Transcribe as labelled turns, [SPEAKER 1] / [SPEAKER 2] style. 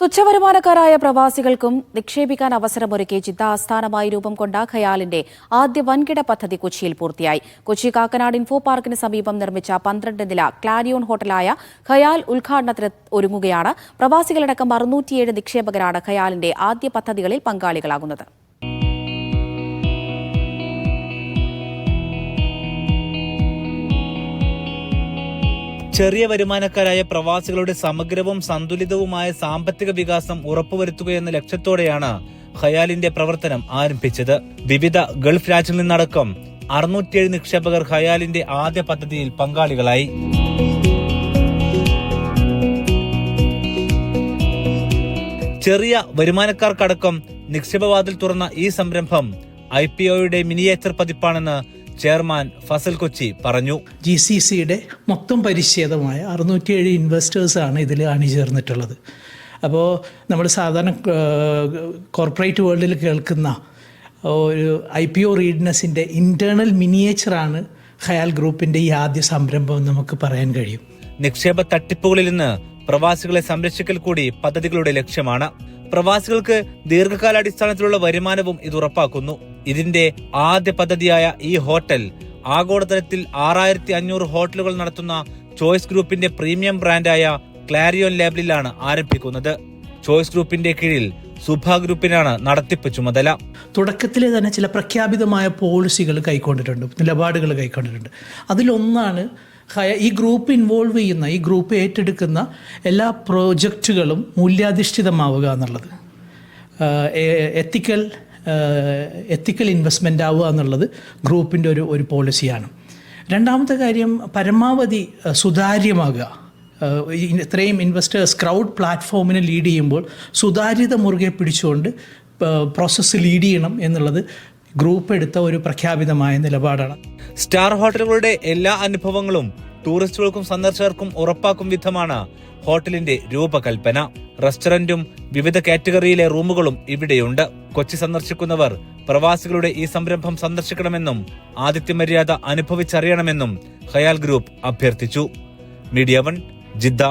[SPEAKER 1] തുച്ഛവരുമാനക്കാരായ പ്രവാസികൾക്കും നിക്ഷേപിക്കാൻ അവസരമൊരുക്കി ജിദ്ദ ആസ്ഥാനമായി രൂപം കൊണ്ട ഖയാലിന്റെ ആദ്യ വൻകിട പദ്ധതി കൊച്ചിയിൽ പൂർത്തിയായി. കൊച്ചി കാക്കനാട് ഇൻഫോ പാർക്കിന് സമീപം നിർമ്മിച്ച പന്ത്രണ്ട് നില ക്ലാരിയോൺ ഹോട്ടലായ ഖയാൽ ഉദ്ഘാടനത്തിന് ഒരുങ്ങുകയാണ്. പ്രവാസികളടക്കം അറുന്നൂറ്റിയേഴ് നിക്ഷേപകരാണ് ഖയാലിന്റെ ആദ്യ പദ്ധതികളിൽ പങ്കാളികളാകുന്നത്.
[SPEAKER 2] ചെറിയ വരുമാനക്കാരായ പ്രവാസികളുടെ സമഗ്രവും സന്തുലിതവുമായ സാമ്പത്തിക വികാസം ഉറപ്പുവരുത്തുകയെന്ന ലക്ഷ്യത്തോടെയാണ് ഖയാലിന്റെ പ്രവർത്തനം ആരംഭിച്ചത്. വിവിധ ഗൾഫ് രാജ്യങ്ങളിൽ നിന്നടക്കം അറുന്നൂറ്റിയേഴ് നിക്ഷേപകർ ഖയാലിന്റെ ആദ്യ പദ്ധതിയിൽ പങ്കാളികളായി. ചെറിയ വരുമാനക്കാർക്കടക്കം നിക്ഷേപവാതിൽ തുറന്ന ഈ സംരംഭം ഐ പി ഒയുടെ മിനിയേച്ചർ പതിപ്പാണെന്ന് ചെയർമാൻ ഫസൽ കൊച്ചി പറഞ്ഞു.
[SPEAKER 3] ജി സി സിയുടെ മൊത്തം പരിച്ഛേദമായ അറുന്നൂറ്റിയേഴ് ഇൻവെസ്റ്റേഴ്സാണ് ഇതിൽ അണിചേർന്നിട്ടുള്ളത്. അപ്പോൾ നമ്മൾ സാധാരണ കോർപ്പറേറ്റ് വേൾഡിൽ കേൾക്കുന്ന ഒരു ഐ പി ഒ റീഡ്നസിന്റെ ഇന്റേർണൽ മിനിയേച്ചറാണ് ഖയാൽ ഗ്രൂപ്പിന്റെ ഈ ആദ്യ സംരംഭം നമുക്ക് പറയാൻ കഴിയും.
[SPEAKER 2] നിക്ഷേപ തട്ടിപ്പുകളിൽ നിന്ന് പ്രവാസികളെ സംരക്ഷിക്കൽ കൂടി പദ്ധതികളുടെ ലക്ഷ്യമാണ്. പ്രവാസികൾക്ക് ദീർഘകാലാടിസ്ഥാനത്തിലുള്ള വരുമാനവും ഇത് ഉറപ്പാക്കുന്നു. ഇതിന്റെ ആദ്യ പദ്ധതിയായ ഈ ഹോട്ടൽ ആഗോളതലത്തിൽ ആറായിരത്തി അഞ്ഞൂറ് ഹോട്ടലുകൾ നടത്തുന്ന ചോയ്സ് ഗ്രൂപ്പിന്റെ പ്രീമിയം ബ്രാൻഡായ ക്ലാരിയോൺ ലേബലിലാണ് ആരംഭിക്കുന്നത്. ചോയ്സ് ഗ്രൂപ്പിന്റെ കീഴിൽ സുഭ ഗ്രൂപ്പിനാണ് നടത്തിപ്പ് ചുമതല.
[SPEAKER 3] തുടക്കത്തിലെ തന്നെ ചില പ്രഖ്യാപിതമായ പോളിസികൾ കൈക്കൊണ്ടിട്ടുണ്ട് നിലപാടുകൾ കൈക്കൊണ്ടിട്ടുണ്ട്. അതിലൊന്നാണ് ഈ ഗ്രൂപ്പ് ഇൻവോൾവ് ചെയ്യുന്ന ഈ ഗ്രൂപ്പ് ഏറ്റെടുക്കുന്ന എല്ലാ പ്രോജക്റ്റുകളും മൂല്യാധിഷ്ഠിതമാവുക എന്നുള്ളത്. എത്തിക്കൽ എത്തിക്കൽ ഇൻവെസ്റ്റ്മെന്റ് ആവുക എന്നുള്ളത് ഗ്രൂപ്പിന്റെ ഒരു ഒരു പോളിസിയാണ് രണ്ടാമത്തെ കാര്യം പരമാവധി സുതാര്യമാകുക. ഇത്രയും ഇൻവെസ്റ്റേഴ്സ് ക്രൗഡ് പ്ലാറ്റ്ഫോമിനെ ലീഡ് ചെയ്യുമ്പോൾ സുതാര്യത മുറുകെ പിടിച്ചുകൊണ്ട് പ്രോസസ്സ് ലീഡ് ചെയ്യണം എന്നുള്ളത് ഗ്രൂപ്പ് എടുത്ത ഒരു പ്രഖ്യാപിതമായ നിലപാടാണ്.
[SPEAKER 2] സ്റ്റാർ ഹോട്ടലുകളുടെ എല്ലാ അനുഭവങ്ങളും ടൂറിസ്റ്റുകൾക്കും സന്ദർശകർക്കും ഉറപ്പാക്കും വിധമാണ് ഹോട്ടലിന്റെ രൂപകൽപ്പന. റെസ്റ്റോറന്റും വിവിധ കാറ്റഗറിയിലെ റൂമുകളും ഇവിടെയുണ്ട്. കൊച്ചി സന്ദർശിക്കുന്നവർ പ്രവാസികളുടെ ഈ സംരംഭം സന്ദർശിക്കണമെന്നും ആതിഥ്യമര്യാദ അനുഭവിച്ചറിയണമെന്നും ഖയാൽ ഗ്രൂപ്പ് അഭ്യർത്ഥിച്ചു. Media one Jeddah.